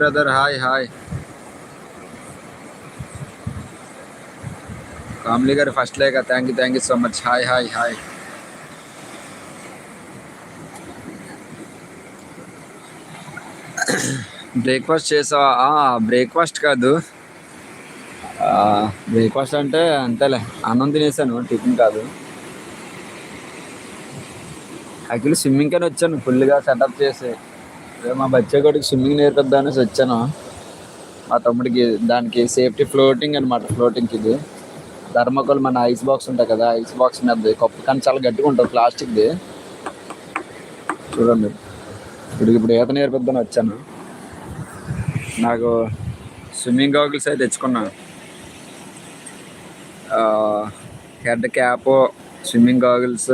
Brother hi hi Kamli గారు first లేక thank you thank you so much hi hi hi breakfast చేసావా? Breakfast కాదు. Breakfast అంటే అంతేలే. అన్నం తినేసాను. టిఫిన్ కాదు. యాక్చువల్లీ స్విమ్మింగ్ కానీ వచ్చాను. ఫుల్గా సెటప్ చేసి. మా బచ్చే కొడుకు స్విమ్మింగ్ నేర్పిద్దాం అనేసి వచ్చాను. మా తమ్ముడికి దానికి సేఫ్టీ ఫ్లోటింగ్ అనమాట ఫ్లోటింగ్కి ఇది. ధర్మకోల్ మన ఐస్ బాక్స్ ఉంటుంది కదా ఐస్ బాక్స్ మీద కప్పు కానీ చాలా గట్టిగా ఉంటుంది ప్లాస్టిక్ది. చూడండి. ఇప్పుడు ఇప్పుడు ఈత నేర్పిద్దామని వచ్చాను. నాకు స్విమ్మింగ్ గాగుల్స్ అయితే తెచ్చుకున్నాను head cap swimming goggles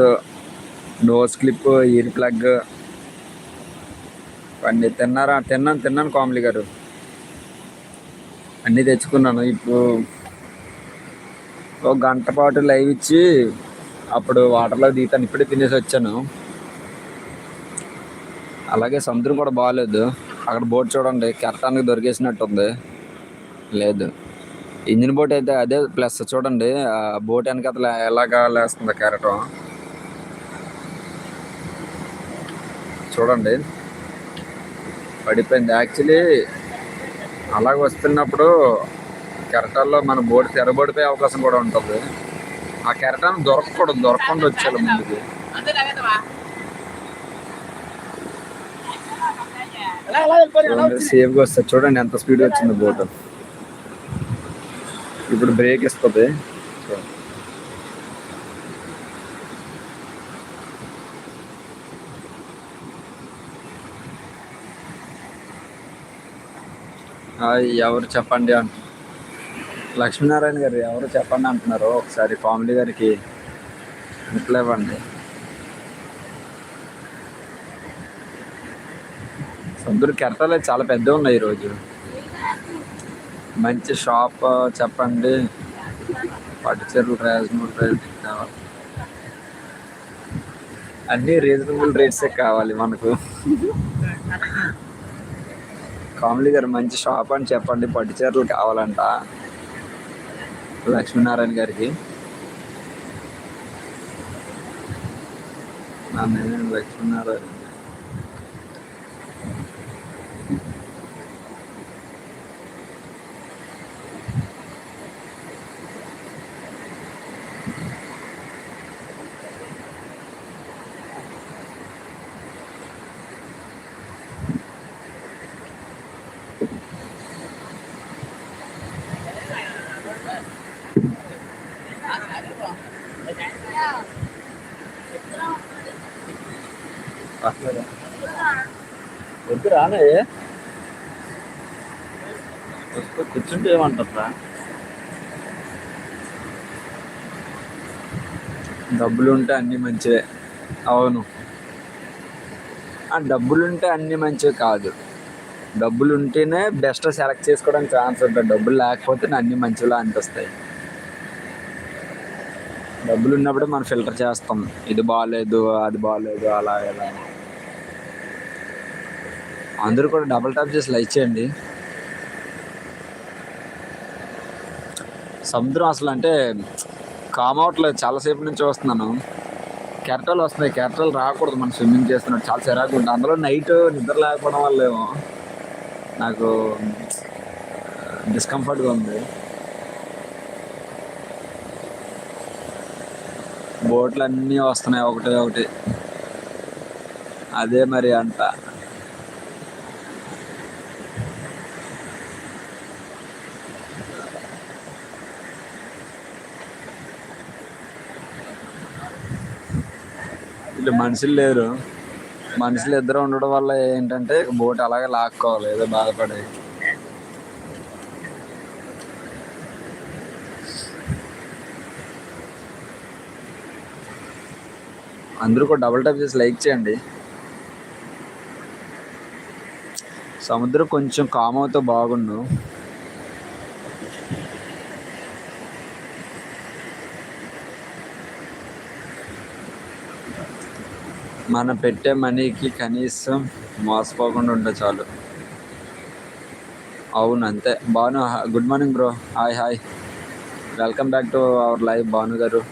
nose clip ear plug అన్నీ తిన్నారా? తిన్నాను తిన్నాను కామ్లీ గారు. అన్నీ తెచ్చుకున్నాను. ఇప్పుడు ఒక గంట పాటు లైవ్ ఇచ్చి అప్పుడు వాటర్లో దిగుతాను ఇప్పుడే తినేసి వచ్చాను. అలాగే సముద్రం కూడా బాగాలేదు అక్కడ బోట్ చూడండి కెరటానికి దొరికేసినట్టుంది. లేదు. ఇంజిన్ బోట్ అయితే అదే ప్లస్. చూడండి ఆ బోట్ వెనకతల ఎలాగా లేస్తుంది కెరటం. చూడండి. పడిపోయింది. యాక్చువల్లీ అలాగ వస్తున్నప్పుడు కెరటాల్లో మన బోట్ తెరబడిపోయే అవకాశం కూడా ఉంటుంది. ఆ కెరటాన్ని దొరకకూడదు దొరకకుండా వచ్చేయాలి ముందుకి. చూడండి సేఫ్గా వస్తుంది చూడండి ఎంత స్పీడ్ వచ్చింది బోట్ ఇప్పుడు బ్రేక్ ఇస్తుంది చూడండి. హాయ్ ఎవరు చెప్పండి అంట లక్ష్మీనారాయణ గారు ఎవరు చెప్పండి అంటున్నారు ఒకసారి కామెడీ గారికి రిప్లై ఇవ్వండి సముద్ర కెరటాలు చాలా పెద్దగా ఉన్నాయి ఈరోజు. మంచి షాప్ చెప్పండి. పట్టు చెరువు రీజనబుల్ రేట్ కావాలి. అన్నీ రీజనబుల్ రేట్సే కావాలి మనకు. కామెడీ గారు మంచి షాప్ అని చెప్పండి పట్టు చీరలు కావాలంట. లక్ష్మీనారాయణ గారికి. లక్ష్మీనారాయణ. మీద వద్దు రానే వస్తూ కూర్చుంటే ఏమంటారా డబ్బులు ఉంటే అన్నీ మంచివే. అవును. ఆ డబ్బులుంటే అన్ని అన్నీ మంచివి కాదు. డబ్బులు ఉంటేనే బెస్ట్ సెలెక్ట్ చేసుకోవడానికి ఛాన్స్ ఉంటుంది. డబ్బులు లేకపోతే అన్ని మంచిలా అనిపిస్తాయి. డబ్బులు ఉన్నప్పుడే మనం ఫిల్టర్ చేస్తాం. ఇది బాగాలేదు అది బాగాలేదు అలా ఇలా అని. అందరూ కూడా డబుల్ టాప్ చేసి లైక్ చేయండి. సముద్రం అసలు అంటే కామ్ అవట్లేదు చాలాసేపు నుంచి వస్తున్నాను. కెరటాలు వస్తున్నాయి. కెరటాలు రాకూడదు. మనం స్విమ్మింగ్ చేస్తున్నాడు చాలా చిరాకు ఉంటుంది. అందులో నైట్ నిద్ర లేకపోవడం వల్ల ఏమో నాకు డిస్కంఫర్ట్గా ఉంది. బోట్లు అన్నీ వస్తున్నాయి. ఒకటి ఒకటి. అదే మరి అంట మనుషులు లేరు. మనుషులు ఇద్దరు ఉండడం వల్ల ఏంటంటే బోట్ అలాగే లాక్కోవాలి ఏదో బాధపడే. అందరూ కూడా డబుల్ టైప్ చేసి లైక్ చేయండి. సముద్రం కొంచెం కామ్ అవుతే బాగుండు. మనం పెట్టే మనీకి కనీసం మోసపోకుండా ఉంటే చాలు. అవును అంతే. Banu good morning bro. Hi hi. Welcome back to our live Bhanu గారు.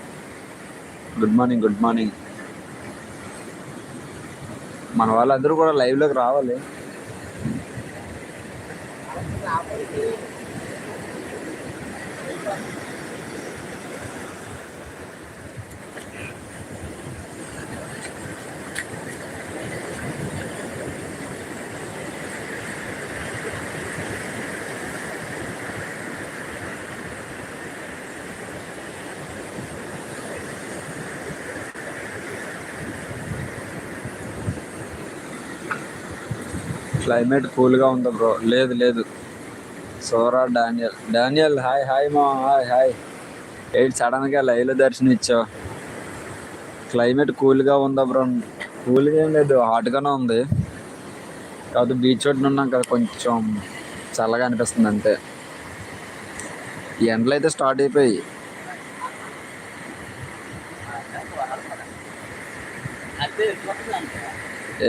Good morning good morning. మన వాళ్ళందరూ కూడా లైవ్లోకి రావాలి. క్లైమేట్ కూల్గా ఉంది బ్రో లేదు లేదు. సోరా డానియల్. డానియల్ హాయ్ హాయ్ మా హాయ్ హాయ్. ఏంటి సడన్గా లైవ్లో దర్శనం ఇచ్చావు. క్లైమేట్ కూల్గా ఉందా బ్రో కూల్గా ఏం లేదు హాట్గానే ఉంది. కాదు బీచ్ ఒడ్డున ఉన్నాం కదా కొంచెం చల్లగా అనిపిస్తుంది అంతే. ఈ ఎండలు అయితే స్టార్ట్ అయిపోయి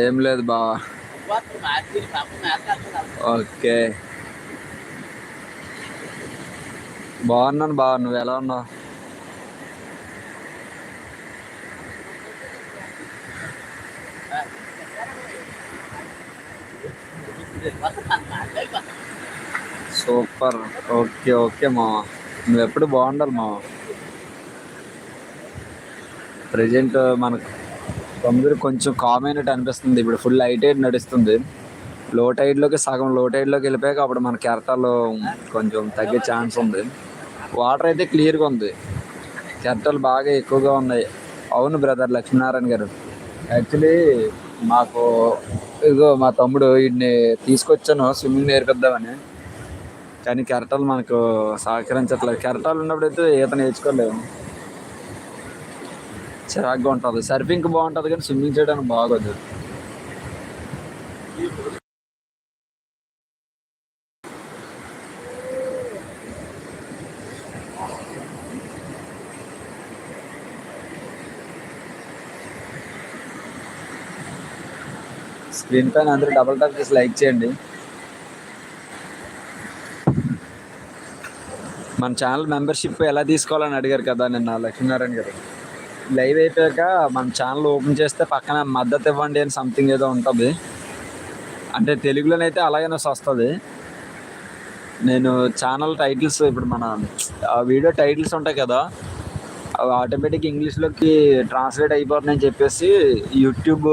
ఏం లేదు బావా. ఓకే. బాగున్నాను బావ నువ్వు ఎలా ఉన్నావు? సూపర్. ఓకే ఓకే మా నువ్వు ఎప్పుడు బాగుండాలి మా ప్రజెంట్ మనకు తొమ్మిది కొంచెం కామ్ అయినట్టు అనిపిస్తుంది. ఇప్పుడు ఫుల్ హై టైడ్ నడుస్తుంది. లో టైడ్లోకి సగం లో టైడ్లోకి వెళ్ళిపోయాక అప్పుడు మన కెరటాలు కొంచెం తగ్గే ఛాన్స్ ఉంది. వాటర్ అయితే క్లియర్గా ఉంది. కెరటాలు బాగా ఎక్కువగా ఉన్నాయి. అవును బ్రదర్ లక్ష్మీనారాయణ గారు. యాక్చువల్లీ మాకు ఇదిగో మా తమ్ముడు వీడిని తీసుకొచ్చాను. స్విమ్మింగ్ నేర్పిద్దామని. కానీ కెరటాలు మనకు సహకరించట్లేదు. కెరటాలు ఉన్నప్పుడు అయితే ఈత నేర్చుకోలేము. చిరాగ్గా ఉంటుంది. సర్ఫింగ్ బాగుంటుంది కానీ స్విమ్మింగ్ చేయడానికి బాగోదు. స్క్రీన్ పైన అందరూ డబల్ టాప్ చేసి లైక్ చేయండి. మన ఛానల్ మెంబర్షిప్ ఎలా తీసుకోవాలని అడిగారు కదా నిన్న లక్ష్మీనారాయణ గారు. లైవ్ అయిపోయాక మన ఛానల్ ఓపెన్ చేస్తే పక్కన మద్దతు ఇవ్వండి అని సంథింగ్ ఏదో ఉంటుంది. అంటే తెలుగులోనైతే అలాగనే వస్తుంది. నేను ఛానల్ టైటిల్స్ ఇప్పుడు మన ఆ వీడియో టైటిల్స్ ఉంటాయి కదా అవి ఆటోమేటిక్ ఇంగ్లీష్లోకి ట్రాన్స్లేట్ అయిపోతుందని చెప్పేసి యూట్యూబ్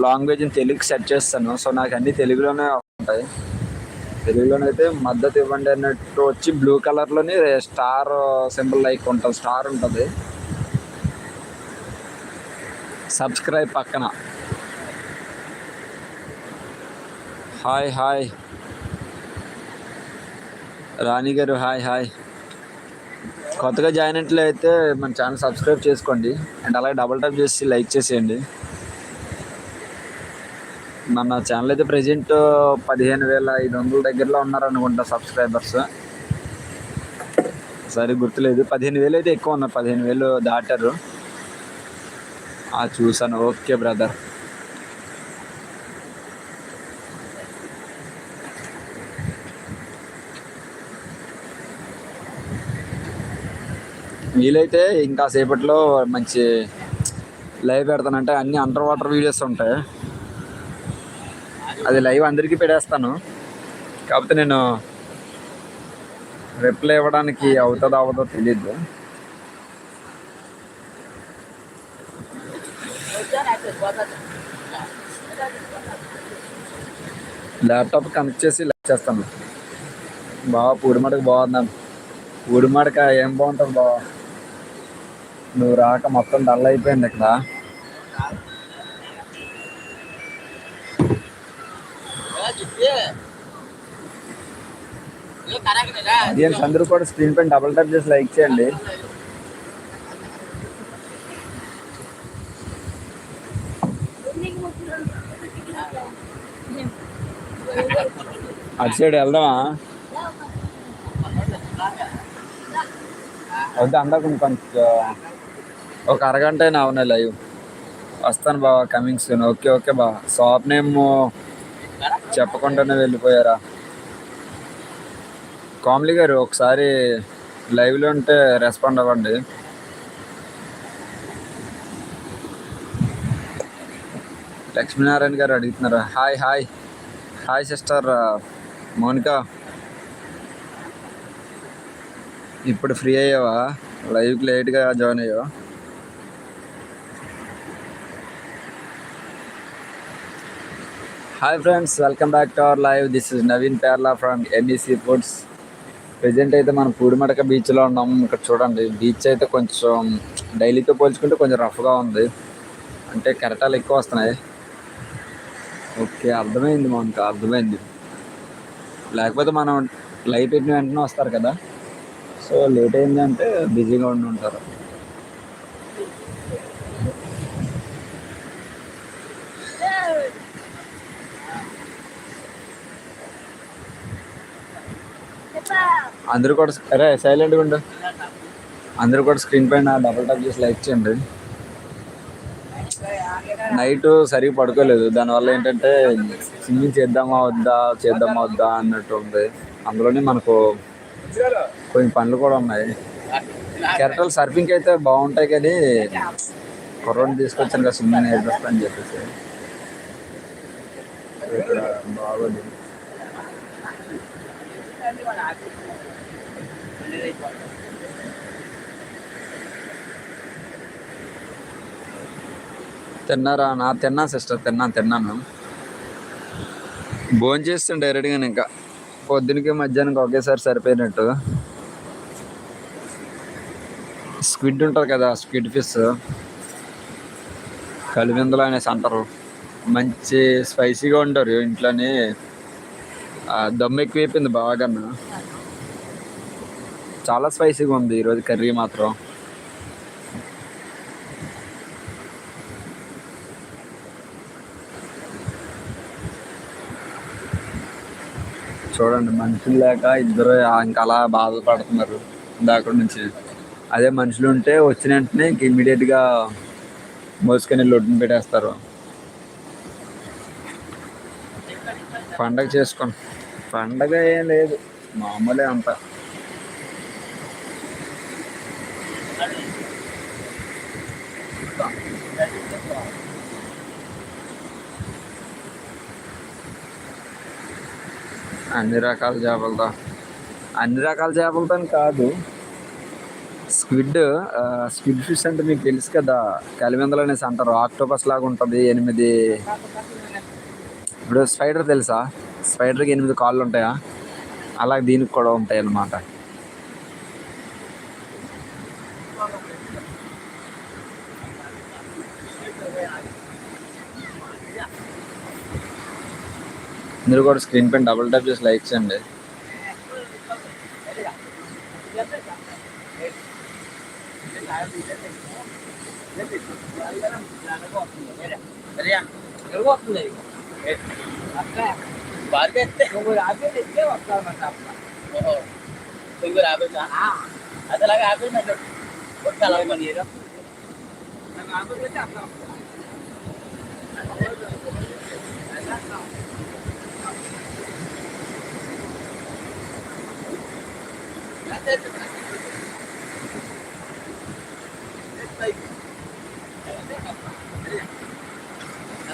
లాంగ్వేజ్ని తెలుగు సెట్ చేస్తాను. సో నాకు అన్నీ తెలుగులోనే ఉంటాయి. తెలుగులోనైతే మద్దతు ఇవ్వండి అన్నట్టు వచ్చి బ్లూ కలర్లోని స్టార్ సింబల్ లైక్ ఉంటుంది స్టార్ ఉంటుంది. సబ్స్క్రైబ్ పక్కన. Hi hi. రాణి గారు హాయ్ హాయ్. కొత్తగా జాయిన్ అయితే మన ఛానల్ సబ్స్క్రైబ్ చేసుకోండి. అండ్ అలాగే డబల్ టైప్ చేసి లైక్ చేసేయండి. మన ఛానల్ అయితే ప్రజెంట్ పదిహేను వేల ఐదు వందల దగ్గరలో ఉన్నారు అనుకుంటా సబ్స్క్రైబర్స్. సరే గుర్తులేదు. పదిహేను వేలు అయితే ఎక్కువ ఉన్నారు. పదిహేను వేలు దాటారు. చూసాను ఓకే బ్రదర్ వీలైతే ఇంకా సేపట్లో మంచి లైవ్ పెడతానంటే అన్ని అండర్ వాటర్ వీడియోస్ ఉంటాయి. అది లైవ్ అందరికీ పెట్టేస్తాను కాకపోతే నేను రిప్లై ఇవ్వడానికి అవుతుందో అవ్వదో తెలియదు ల్యాప్టాప్ కనెక్ట్ చేసి లైక్ చేస్తాను బాగా పూడిమడక బాగుందాం పూడిమడక ఏం బాగుంటుంది బావా నువ్వు రాక మొత్తం డల్ అయిపోయింది ఇక్కడ దీని అందరూ కూడా స్క్రీన్ పైన డబుల్ టైప్ చేసి లైక్ చేయండి అటు సైడ్ వెళ్దామా? వద్దు అందకు కొంచెం ఒక అరగంట అయినా అవునా లైవ్. వస్తాను బావా కమింగ్ సూన్ ఓకే ఓకే బా షాప్ నేమ్ చెప్పకుండానే వెళ్ళిపోయారా? కామ్లీ గారు ఒకసారి లైవ్లో ఉంటే రెస్పాండ్ అవ్వండి. లక్ష్మీనారాయణ గారు అడుగుతున్నారు? Hi hi. Hi sister Mounika. ఇప్పుడు ఫ్రీ అయ్యావా? లైవ్కి లేట్గా జాయిన్ అయ్యావా? Hi friends welcome back to our live. This is Naveen Perla from NEC foods present అయితే మనం పూడిమడక బీచ్లో ఉన్నాం. ఇక్కడ చూడండి బీచ్ అయితే కొంచెం డైలీతో పోల్చుకుంటే కొంచెం రఫ్గా ఉంది. అంటే కెరటాలు ఎక్కువ వస్తున్నాయి. ఓకే అర్థమైంది మనకు అర్థమైంది. లేకపోతే మనం లైవ్ పెట్టిన వెంటనే వస్తారు కదా? సో లేట్ అయిందంటే బిజీగా ఉండి ఉంటారు. అందరూ కూడా అరే సైలెంట్గా ఉండు. అందరూ కూడా స్క్రీన్ పైన డబుల్ టాప్ చేసి లైక్ చేయండి. నైట్ సరిగ్గా పడుకోలేదు. దానివల్ల ఏంటంటే స్విమ్మింగ్ చేద్దామా వద్దా చేద్దామా వద్దా అన్నట్టు ఉంది. అందులోనే మనకు కొన్ని పనులు కూడా ఉన్నాయి. కెరటల్ సర్ఫింగ్ అయితే బాగుంటాయి కానీ కుర్రోని తీసుకొచ్చాను కదా స్విమ్మింగ్ నేర్పిస్తా అని చెప్పేసి. ఇక్కడ బాగోదు తిన్నారా? నా తిన్నా సిస్టర్ తిన్నా తిన్నాను. భోజనం చేస్తాను డైరెక్ట్గా ఇంకా. పొద్దునకి మధ్యాహ్నం ఒకేసారి సరిపోయినట్టు. స్క్విడ్ ఉంటుంది కదా స్క్విడ్ ఫిష్. కలివిందులు అనేసి అంటారు. మంచి స్పైసీగా ఉంటారు ఇంట్లోనే. ఆ, దమ్ ఎక్కువైపోయింది బాగా చాలా స్పైసీగా ఉంది ఈరోజు కర్రీ మాత్రం. చూడండి మనుషులు లేక ఇద్దరు ఇంకా అలా బాధపడుతున్నారు. దాకా నుంచి. అదే మనుషులు ఉంటే వచ్చిన వెంటనే ఇంక ఇమీడియట్గా మోసుకొని లొడ్డును పెట్టేస్తారు. పండగ చేసుకోండి. పండగ ఏం లేదు. మామూలే అంతా. అన్ని రకాల చేపలతో. అన్ని రకాల చేపలతో కాదు. స్క్విడ్ స్క్విడ్ ఫిష్ అంటే మీకు తెలుసు కదా. కలివిందలు అనేసి అంటారు. ఆక్టోపస్ లాగా ఉంటుంది. ఎనిమిది ఇప్పుడు స్పైడర్ తెలుసా? స్పైడర్కి ఎనిమిది కాళ్ళు ఉంటాయా? అలా దీనికి కూడా ఉంటాయి అన్నమాట మీరు కూడా స్క్రీన్ పైన డబుల్ ట్యాప్ చేసి లైక్ చేయండి. అదలాగా ఆపేది కొట్టాలి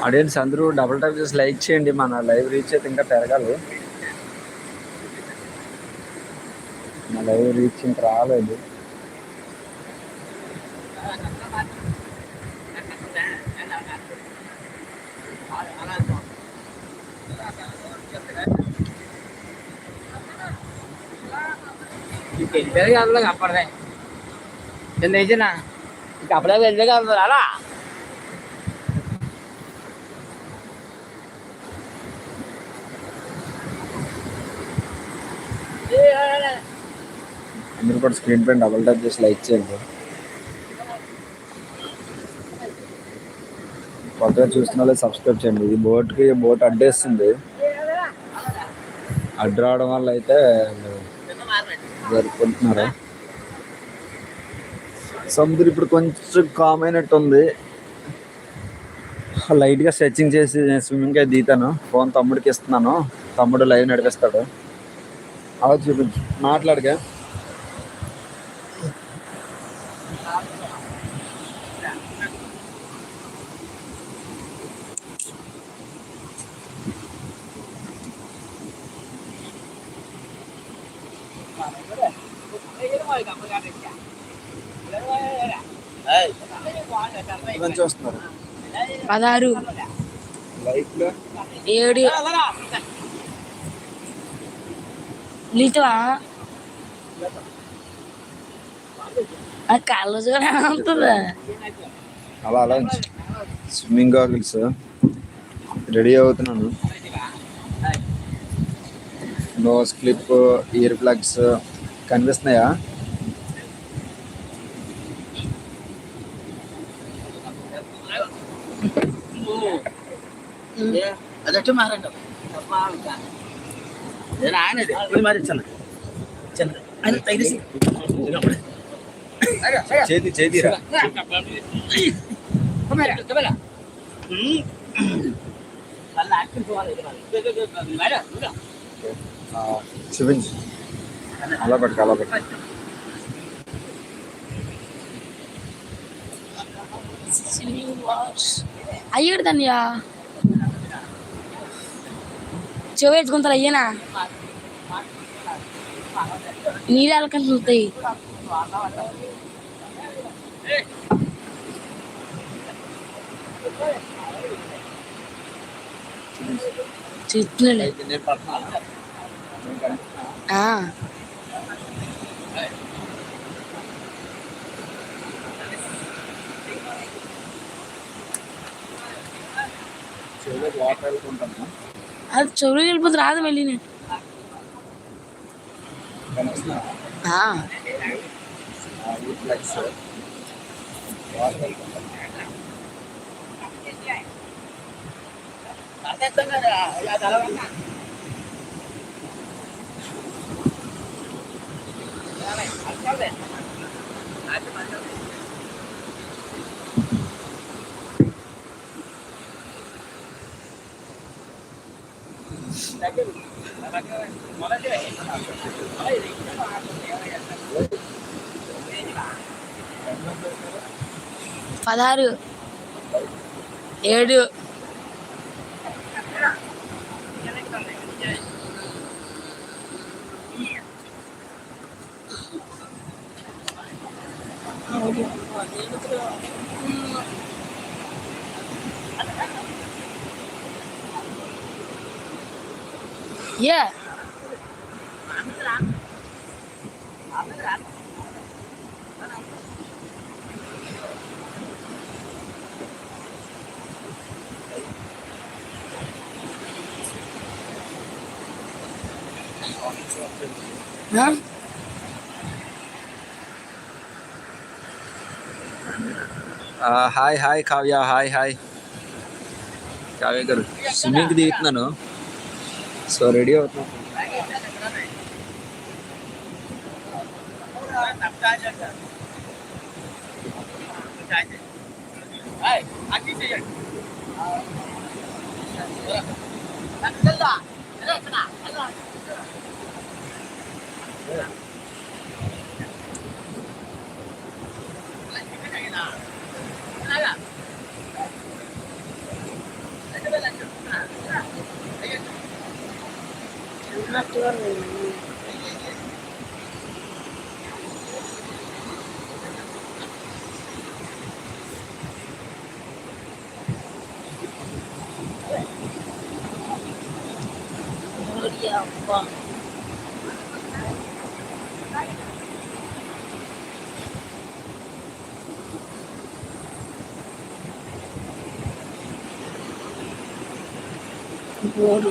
ఆడియన్స్ అందరూ డబుల్ టైప్ చేసి లైక్ చేయండి మన లైవ్ రీచ్ అయితే ఇంకా పెరగాలి. మన లైవ్ రీచ్ ఇంకా రాలేదు. వెళ్ళారు కాదు అప్పటిదే. ఎంత వేసినా? ఇక అప్పుడే వెళ్ళే కాదు అలా. అందరూ కూడా స్క్రీన్ పైన డబుల్ టైప్ చేసి లైక్ చేయండి. కొత్తగా చూస్తున్న వాళ్ళు సబ్స్క్రైబ్ చేయండి. ఈ బోట్కి బోట్ అడ్డేస్తుంది. అడ్డు రావడం వల్ల అయితే జరుపుకుంటున్నారు సముద్రం ఇప్పుడు కొంచెం కామ్ అయినట్టు ఉంది లైట్గా స్ట్రెచ్చింగ్ చేసి నేను స్విమ్మింగ్ అయితే దిగుతాను. ఫోన్ తమ్ముడికి ఇస్తున్నాను. తమ్ముడు లైవ్ నడిపిస్తాడు. అలా చూపించు. మాట్లాడగా. చూస్తున్నారు పదహారు. ఏడు. నీతువా ఆ? కళ్ళు అలా అలా స్విమ్మింగ్ గాగిల్స్. రెడీ అవుతున్నాను. నోస్ క్లిప్ ఇయర్ ప్లగ్స్ కనిపిస్తున్నాయా? అదట్టు మారండి నేను ఆయనది ఇది మరి చిన్న చిన్న ఆయన తగిలేసి చేతి చేతిరా ఆ, చూపించు అలా పట్టుకు అలా పట్టుకు అయ్యాడు దాన్యా చెవేసుకుంటారు ఎత్తుకుంటారు అయ్యేనా? నీళ్ళు వెళ్ళకంటున్నాయి చెట్లు అయితే వాటర్ వెళ్ళుకుంటాను అది చెవులు వెళ్ళిపోతే రాదు మళ్ళీ నేను పదహారు ఏడు. ఇయర్ ప్లగ్స్ వాటర్ వెళ్ళుకుంటాను పదహారు ఏడు ఏ ఆ? ఆ, hi hi Kavya hi hi Kavya గారు స్విమ్మింగ్కి దిగుతున్నాను సో రెడీ అవుతున్నాను మూడు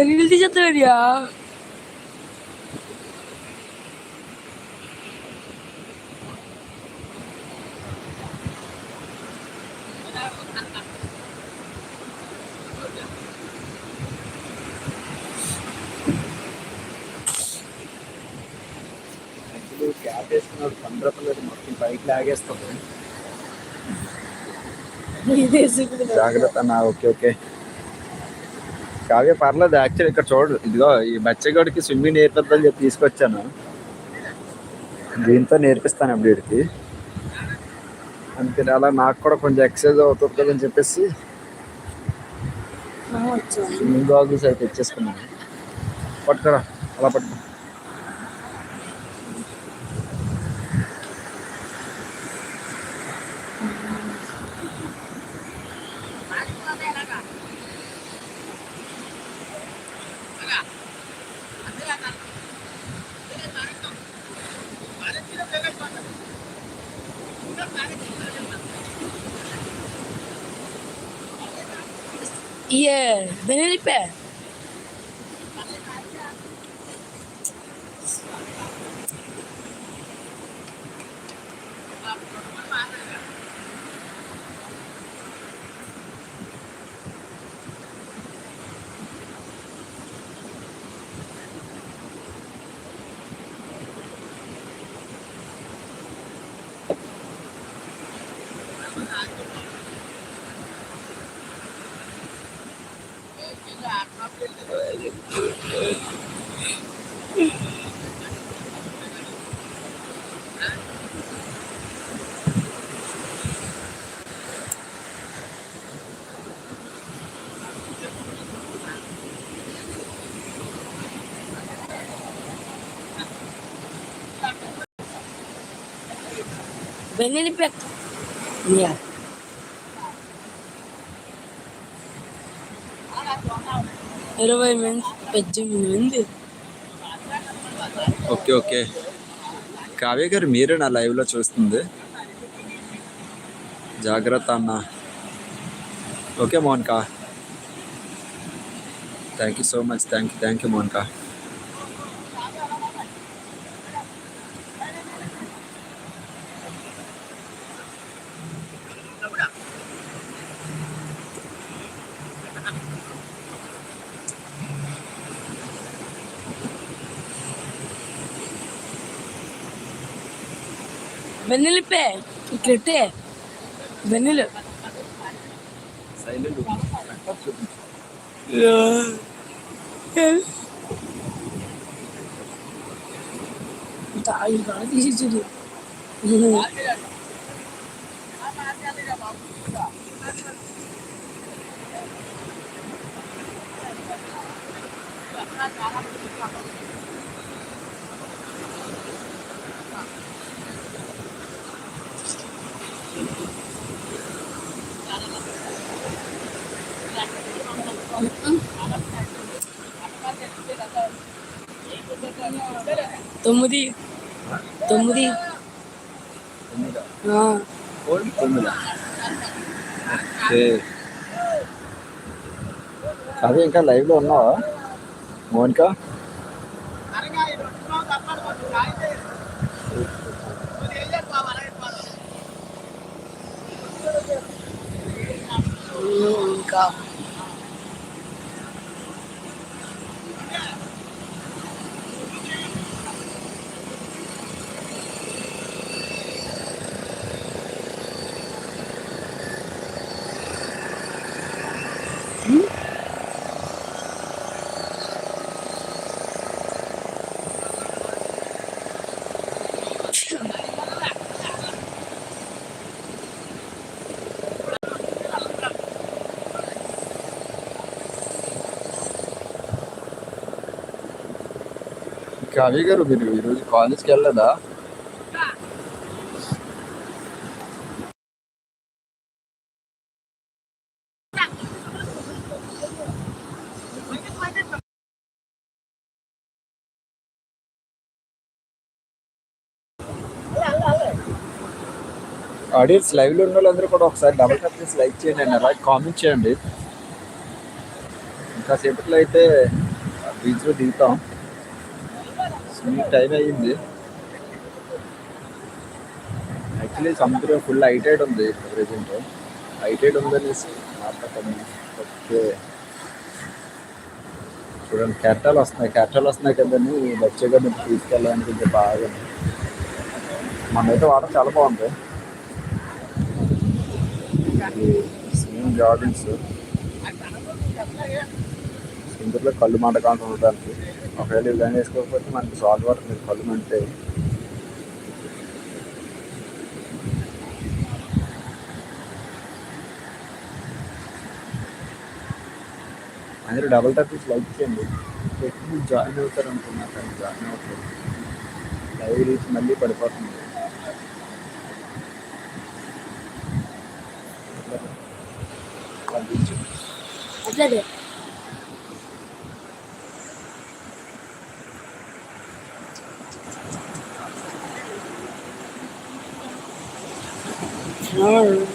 బెల్లి తీసేస్తాడియా క్యాబ్ వేసుకున్నాడు బైక్ లాగేస్తుంది జాగ్రత్త నా ఓకే ఓకే కావ్య పర్లేదు. యాక్చువల్ ఇక్కడ చూడు. ఇదిగో ఈ బచ్చగాడికి స్విమ్మింగ్ నేర్పిద్దని చెప్పి తీసుకొచ్చాను. దీంతో నేర్పిస్తాను అప్పుడు వీడికి అందుకని అలా నాకు కూడా కొంచెం ఎక్సర్సైజ్ అవుతుంది కదని చెప్పేసి స్విమ్మింగ్ గాగుల్స్ అయితే తెచ్చేసుకున్నాను. పట్టుకురా. అలా పట్టుకో. Very ele pé. Pe. Iya. ఇరవై మంది పద్దెనిమిది మంది. Okay okay. కావ్య గారు మీరే నా లైవ్లో చూస్తుంది. జాగ్రత్త అన్న. Okay Monika. Thank you so much thank you thank you Monika. Vennela pay ఇక్కడే వెన్నెల సైలెంట్ తాగి కాడ తీసి చూడు తొమ్మిది తొమ్మిది. ఆ, తొమ్మిదా ఓకే. కావ్య ఇంకా లైవ్లో ఉన్నావా? మోనికా? ఇంకా. కావ్య గారు మీరు ఈరోజు కాలేజ్కి వెళ్ళలేదా? ఆడియన్స్ లైవ్లో ఉన్న వాళ్ళందరూ కూడా ఒకసారి డబల్ ట్యాప్ చేసి లైక్ చేయండి అండ్ అలాగే కామెంట్ చేయండి. ఇంకా సేపట్లో అయితే బీచ్లో దిగుతాం. టైం అయ్యింది. యాక్చువల్లీ సముద్రం ఫుల్ హైటైడ్ ఉంది ప్రజెంట్ హైటైడ్ ఉందనేసి మాట్లాడుతుంది ఓకే చూడండి కెరటాలు వస్తున్నాయి కెరటాలు వస్తున్నాయి కదండి. బచ్చగా మీరు తీసుకెళ్ళడానికి కొంచెం బాగా. మనైతే వాటర్ చాలా బాగుంది. స్విమ్మింగ్ జాగింగ్స్ ఇందులో కళ్ళు మంటకాంతం ఉండడానికి ఒకవేళ ఇలా వేసుకోకపోతే మనకి సాల్ట్ వాటర్ మీరు కళ్ళు మంటే అందరూ డబుల్ టాపిక్స్ లైక్ చేయండి. ఎక్కువ జాయిన్ అవుతారు అనుకున్నా కానీ జాయిన్ అవుతారు లైవ్ రీచ్ మళ్ళీ పడిపోతుంది. అట్లదే Arr.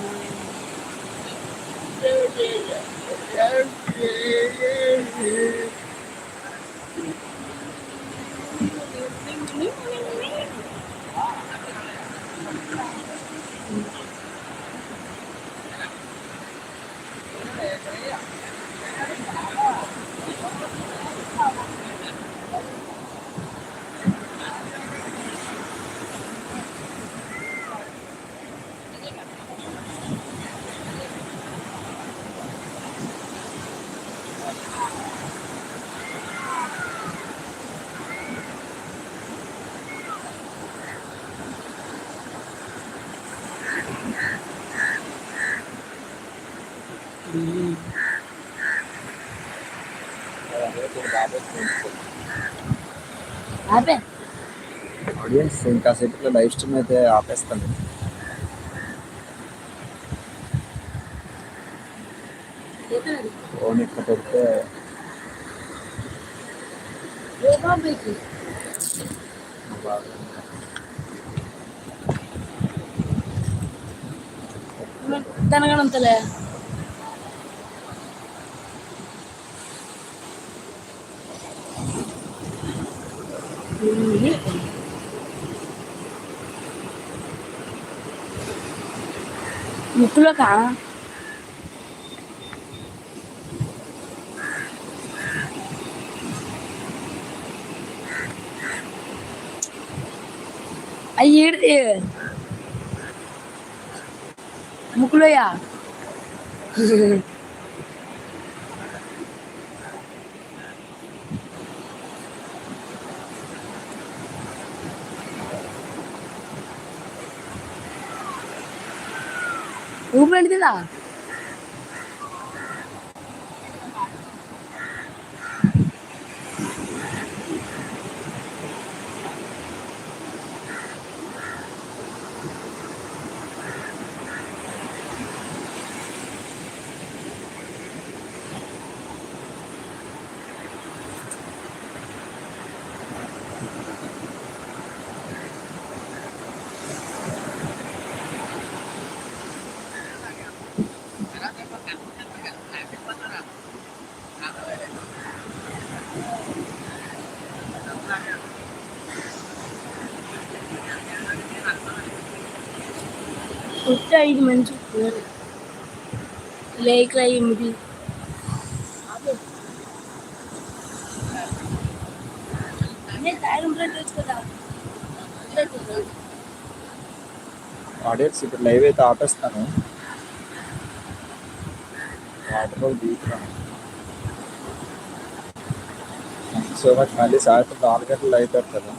ఆడియన్స్ ఇంకా సేపట్లో లైవ్ స్ట్రీమ్ అయితే ఆపేస్తాను ఫోన్ ఇక్కడ పెడితే బాగా తనగనంతలే ముక్కులో కా అయ్యేది ముక్కులోయా nada. కొత్త ఐదు మంచి పేరు లేక ఎనిమిది. ఆడియన్స్ ఇప్పుడు లైవ్ అయితే ఆపేస్తాను. వాటర్లో దిగుతున్నాను సో మచ్ మళ్ళీ సాయంత్రం నాలుగు గంటలు లైవ్ పెడతాను.